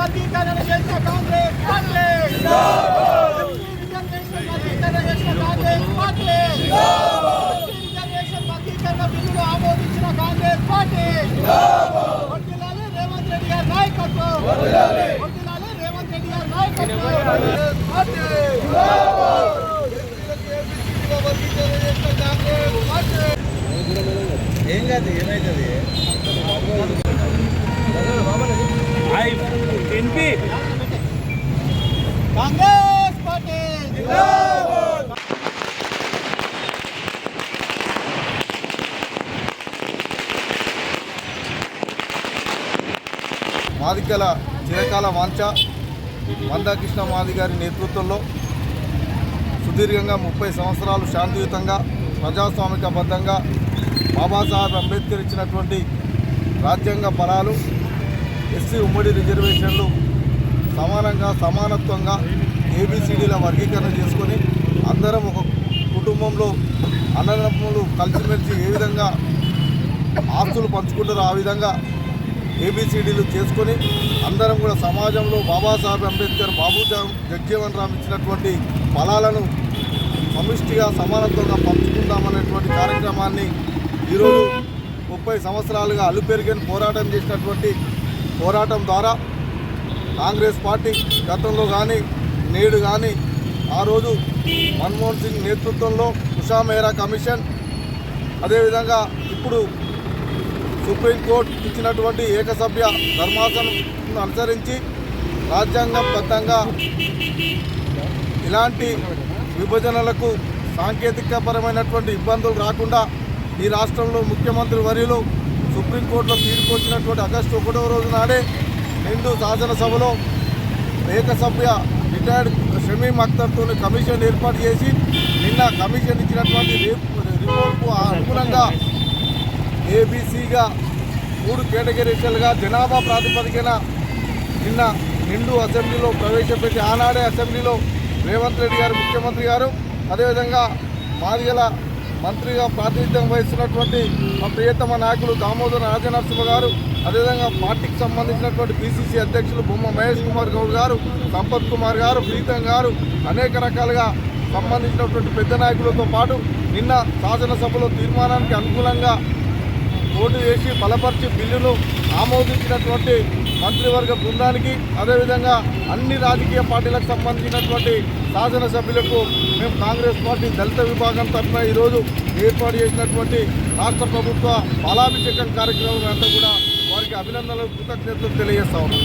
వర్గీకరణ చేసిన Congress party reservation వర్గీకరణ చేసిన బిల్లును ఆమోదించిన కాంగ్రెస్ పార్టీ వర్ధిల్లాలి రేవంత్ రెడ్డి గారి నాయకత్వం వర్ధిల్లాలి రేవంత్ రెడ్డి గారి నాయకత్వం పార్టీ వర్గీకరణ చేసిన కాంగ్రెస్ పార్టీ ఏం కాదు ఏమైతుంది? కాంగ్రెస్ పార్టీ మాదికల చిరకాల వాంఛ మందాకృష్ణ మాది గారి నేతృత్వంలో సుదీర్ఘంగా ముప్పై సంవత్సరాలు శాంతియుతంగా ప్రజాస్వామికబద్ధంగా బాబాసాహెబ్ అంబేద్కర్ ఇచ్చినటువంటి రాజ్యాంగ ఫలాలు ఎస్సీ ఉమ్మడి రిజర్వేషన్లు సమానంగా సమానత్వంగా ఏబిసిడీల వర్గీకరణ చేసుకొని అందరం ఒక కుటుంబంలో అన్నదమ్ములు కలిసిమెలిసి ఏ విధంగా ఆస్తులు పంచుకుంటారో ఆ విధంగా ఏబిసిడీలు చేసుకొని అందరం కూడా సమాజంలో బాబాసాహెబ్ అంబేద్కర్ బాబు జగ్జీవన్ రామ్ ఇచ్చినటువంటి ఫలాలను సమిష్టిగా సమానత్వంగా పంచుకుందామనేటువంటి కార్యక్రమాన్ని ఈరోజు ముప్పై సంవత్సరాలుగా అలుపెరిగని పోరాటం చేసినటువంటి పోరాటం ద్వారా కాంగ్రెస్ పార్టీ గతంలో కానీ నేడు కానీ ఆ రోజు మన్మోహన్ సింగ్ నేతృత్వంలో ఉషా మెహ్రా కమిషన్ అదేవిధంగా ఇప్పుడు సుప్రీంకోర్టు ఇచ్చినటువంటి ఏకసభ్య ధర్మాసనం అనుసరించి రాజ్యాంగబద్ధంగా ఇలాంటి విభజనలకు సాంకేతికపరమైనటువంటి ఇబ్బందులు రాకుండా ఈ రాష్ట్రంలో ముఖ్యమంత్రి వర్యులు సుప్రీంకోర్టులో తీర్పు వచ్చినటువంటి ఆగస్టు ఒకటవ రోజు నాడే నిండు శాసనసభలో ఏకసభ్య రిటైర్డ్ షమీం అఖ్తర్తో కమిషన్ ఏర్పాటు చేసి నిన్న కమిషన్ ఇచ్చినటువంటి రిపోర్ట్కు అనుగుణంగా ఏబీసీగా మూడు కేటగిరీలుగా జనాభా ప్రాతిపదికన నిన్న నిండు అసెంబ్లీలో ప్రవేశపెట్టి ఆనాడే అసెంబ్లీలో రేవంత్ రెడ్డి గారు ముఖ్యమంత్రి గారు అదేవిధంగా మాదిగల మంత్రిగా ప్రాతినిధ్యం వహిస్తున్నటువంటి మా ప్రియతమ నాయకులు దామోదర రాజనరసింహ గారు అదేవిధంగా పార్టీకి సంబంధించినటువంటి బీసీసీ అధ్యక్షులు బొమ్మ మహేష్ కుమార్ గౌడ్ గారు సంపత్ కుమార్ గారు ప్రీతం గారు అనేక రకాలుగా సంబంధించినటువంటి పెద్ద నాయకులతో పాటు నిన్న శాసనసభలో తీర్మానానికి అనుకూలంగా ఓటు వేసి బలపరిచి బిల్లును ఆమోదించినటువంటి మంత్రివర్గ బృందానికి అదేవిధంగా అన్ని రాజకీయ పార్టీలకు సంబంధించినటువంటి శాసనసభ్యులకు మేము కాంగ్రెస్ పార్టీ దళిత విభాగం తరఫున ఈరోజు ఏర్పాటు చేసినటువంటి రాష్ట్ర ప్రభుత్వ బలాభిషేకం కార్యక్రమం అంతా కూడా వారికి అభినందనలు కృతజ్ఞతలు తెలియజేస్తా ఉన్నాం.